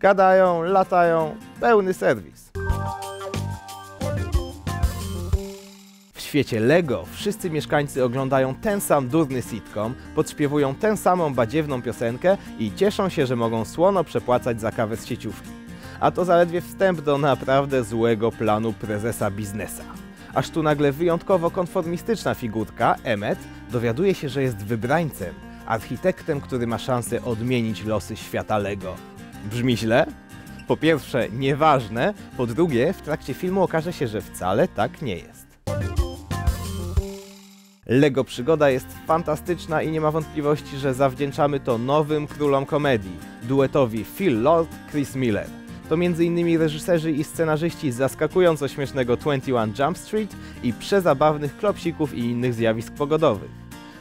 Gadają, latają, pełny serwis. W świecie Lego wszyscy mieszkańcy oglądają ten sam durny sitcom, podśpiewują tę samą badziewną piosenkę i cieszą się, że mogą słono przepłacać za kawę z sieciówki. A to zaledwie wstęp do naprawdę złego planu prezesa biznesa. Aż tu nagle wyjątkowo konformistyczna figurka, Emmet, dowiaduje się, że jest wybrańcem, architektem, który ma szansę odmienić losy świata Lego. Brzmi źle? Po pierwsze, nieważne, po drugie, w trakcie filmu okaże się, że wcale tak nie jest. Lego przygoda jest fantastyczna i nie ma wątpliwości, że zawdzięczamy to nowym królom komedii, duetowi Phil Lord, Chris Miller. To m.in. reżyserzy i scenarzyści zaskakująco śmiesznego 21 Jump Street i przezabawnych klopsików i innych zjawisk pogodowych.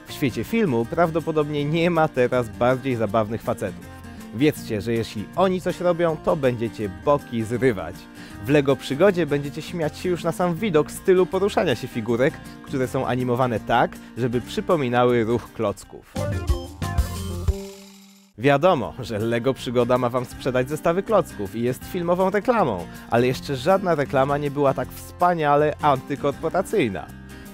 W świecie filmu prawdopodobnie nie ma teraz bardziej zabawnych facetów. Wiedzcie, że jeśli oni coś robią, to będziecie boki zrywać. W LEGO przygodzie będziecie śmiać się już na sam widok stylu poruszania się figurek, które są animowane tak, żeby przypominały ruch klocków. Wiadomo, że LEGO Przygoda ma Wam sprzedać zestawy klocków i jest filmową reklamą, ale jeszcze żadna reklama nie była tak wspaniale antykorporacyjna.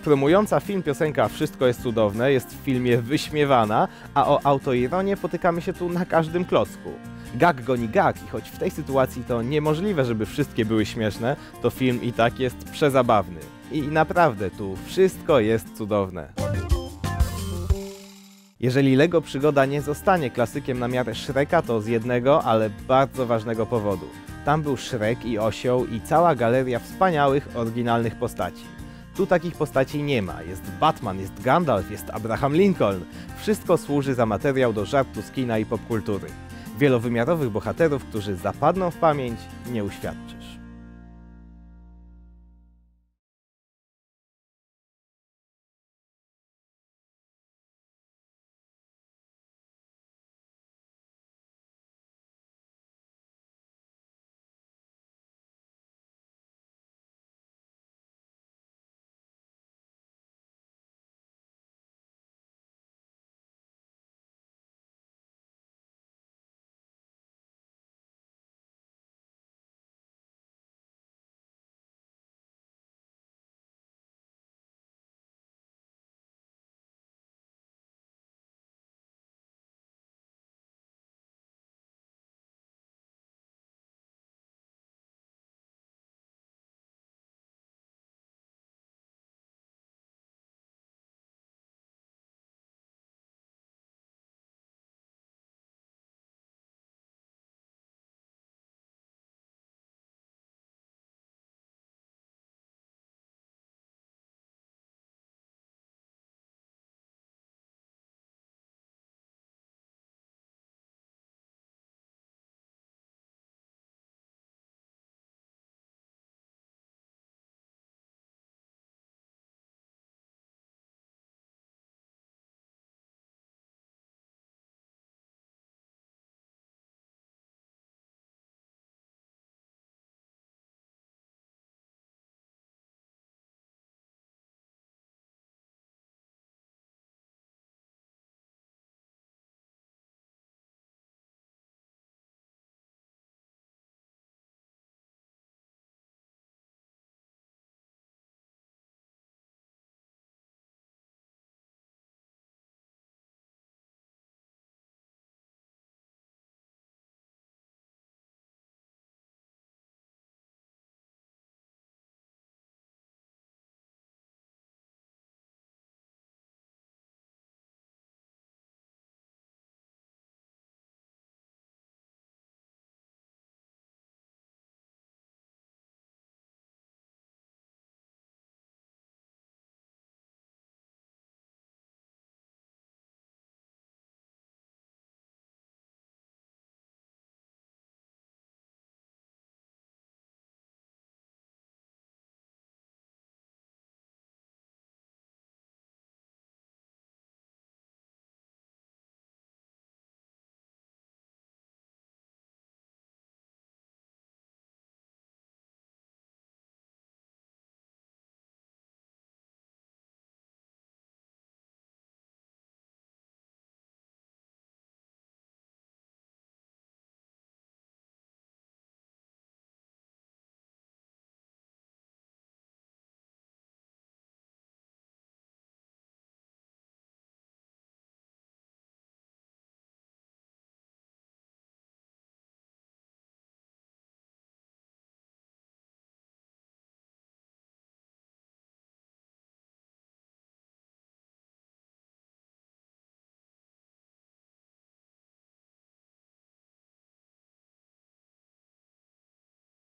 Promująca film piosenka Wszystko jest cudowne jest w filmie wyśmiewana, a o autoironię potykamy się tu na każdym klocku. Gag goni gag i choć w tej sytuacji to niemożliwe, żeby wszystkie były śmieszne, to film i tak jest przezabawny. I naprawdę tu wszystko jest cudowne. Jeżeli Lego Przygoda nie zostanie klasykiem na miarę Shreka, to z jednego, ale bardzo ważnego powodu. Tam był Shrek i Osioł i cała galeria wspaniałych, oryginalnych postaci. Tu takich postaci nie ma. Jest Batman, jest Gandalf, jest Abraham Lincoln. Wszystko służy za materiał do żartu z kina i popkultury. Wielowymiarowych bohaterów, którzy zapadną w pamięć, nie uświadczysz.